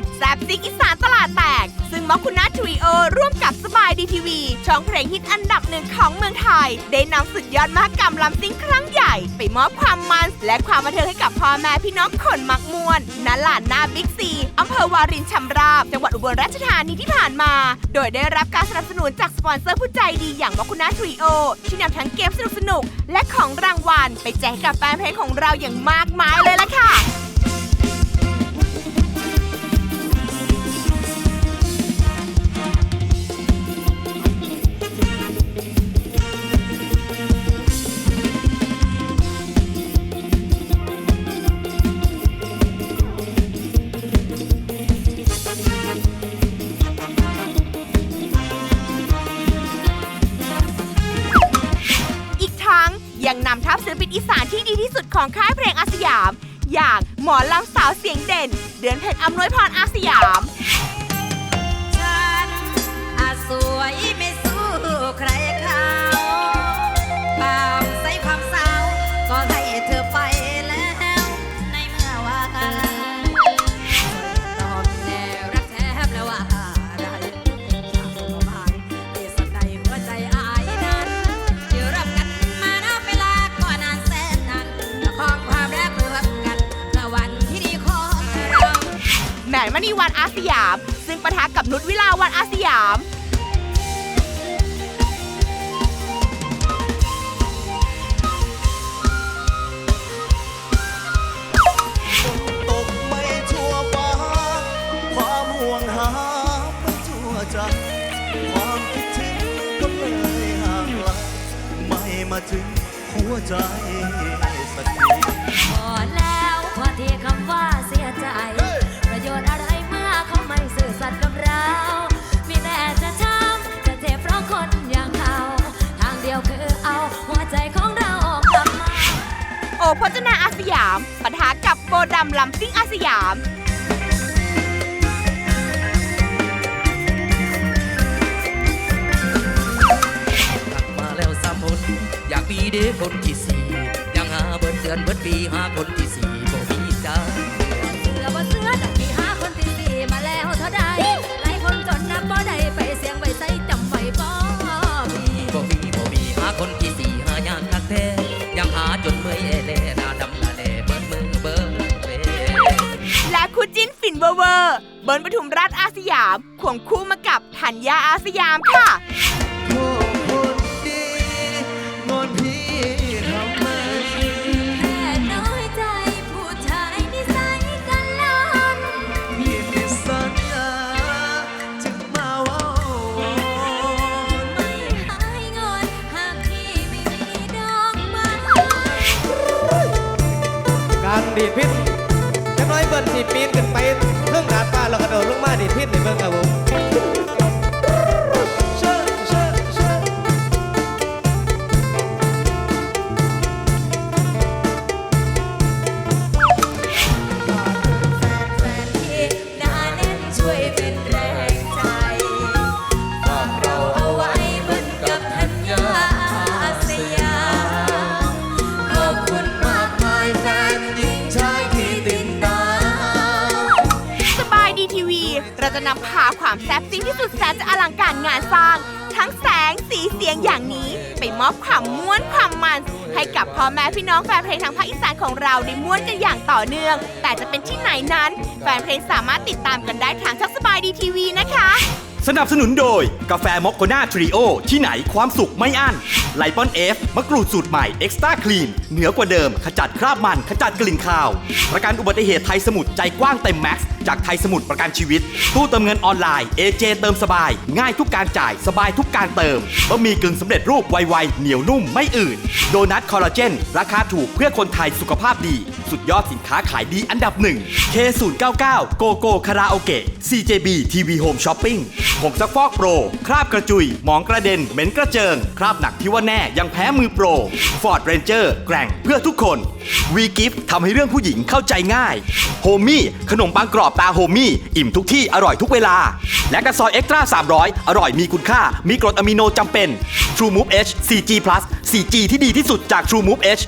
ำแซบซิกอีสานตลาดแตก ซึ่งมอคคุณนาทรีโอร่วมกับสบายดีทีวี ช่องเพลงฮิตอันดับหนึ่งของเมืองไทย ได้นำสุดยอดมหกรรมลำซิงครั้งใหญ่ ไปมอบความมันและความบันเทิงให้กับพ่อแม่พี่น้องคนมักมวนณลานหน้าบิ๊กซีอำเภอวารินชำราบ จังหวัดอุบลราชธานีที่ผ่านมา โดยได้รับการสนับสนุนจากสปอนเซอร์ผู้ใจดีอย่างมอคคุณนาทรีโอที่นำทั้งเกมสนุกๆและของรางวัลไปแจกให้กับแฟนเพลงของเราอย่างมากมายเลยล่ะค่ะ ลปินอีสานที่ดีที่สุดของค่ายเพลงอาสยาม อย่างหมอลำสาวเสียงเด่น เดือนเพ็ญอำนวยพรอาสยาม ฉันอาสวย แหมนมณีวันอาสยาม ซึ่งปะทะกับนุชวิลาวันอาสยาม ตกไม่ทั่วฟ้า ความห่วงหาไม่ทั่วใจความคิดถึงก็เลยห่างไกลไม่มาถึงหัวใจสักที พอแล้วพอที่คำว่าเสียใจประ โยชน์อะไรเมื่อเขาไม่สื่อสัตย์กับเรา มีแต่จะช้ำจะเจ็บเพราะคนอย่างเขา ทางเดียวคือเอาหัวใจของเราออกกลับมา โอพจนาอาสยามปะทะกับโบดำลำซิ่งอาสยามกลับมาแล้วสามคน อยากมีเด็กคนที่สี่ยังหาเบิดเดือนเบิดปีหาคนที่สี่ คู่จิ้นฝินเวอร์เวอร์เบิร์นปทุมราชอาสยามควงคู่มากับธัญญาอาสยามค่ะโอ้คนดีงอนพี่ทำไมแค่น้อยใจผู้ชายนิสัยกันลอนพี่มีสัญญาจึงมาเว่าไม่หายงอนหากพี่ไม่มีดอกไม้การดีดพิษ จะน้อยเบิ้ลสีปีนขึ้นไปเพื่องดาดฟ้าแล้วกระโดดลงมาดิพิษในเบิ้งครับผม จะนำพาความแซ่บซิงที่สุดแสนจะอลังการงานสร้าง ทั้งแสงสีเสียงอย่างนี้ ไปมอบความม้วนความมัน ให้กับพ่อแม่พี่น้องแฟนเพลงทางภาคอีสานของเราได้ม้วนกันอย่างต่อเนื่อง แต่จะเป็นที่ไหนนั้น แฟนเพลงสามารถติดตามกันได้ทางช่องสบายดีทีวีนะคะ สนับสนุนโดย กาแฟมอคโคนาทริโอ ที่ไหนความสุขไม่อั้นไลปอนเอฟมะกรูดสูตรใหม่เอ็กซ์ต้าคลีนเหนือกว่าเดิมขจัดคราบมันขจัดกลิ่นคาว ประกันอุบัติเหตุไทยสมุทรใจกว้างเต็มแม็กซ์จากไทยสมุทรประกันชีวิต ตู้เติมเงินออนไลน์ AJ เติมสบาย ง่ายทุกการจ่ายสบายทุกการเติมบะหมี่กึ่งสำเร็จรูปไวๆเหนียวนุ่มไม่อื่น โดนัทคอลลาเจน ราคาถูกเพื่อคนไทยสุขภาพดี สุดยอดสินค้าขายดีอันดับหนึ่ง K099 โกโก้คาราโอเกะ CJB TV Home Shopping ผงซักฟอกโปร คราบกระจุย หมองกระเด็น เหม็นกระเจิง คราบหนักที่ว่าแน่ยังแพ้มือโปร Ford Ranger แกร่งเพื่อทุกคน วีกิฟทำให้เรื่องผู้หญิงเข้าใจง่าย โฮมี่ ขนมปังกรอบตาโฮมี่ อิ่มทุกที่อร่อยทุกเวลา และกระซอยเอ็กตร้า300 อร่อยมีคุณค่า มีกรดอะมิโนจำเป็น True Move H 4G Plus 4G ที่ดีที่สุดจาก True Move H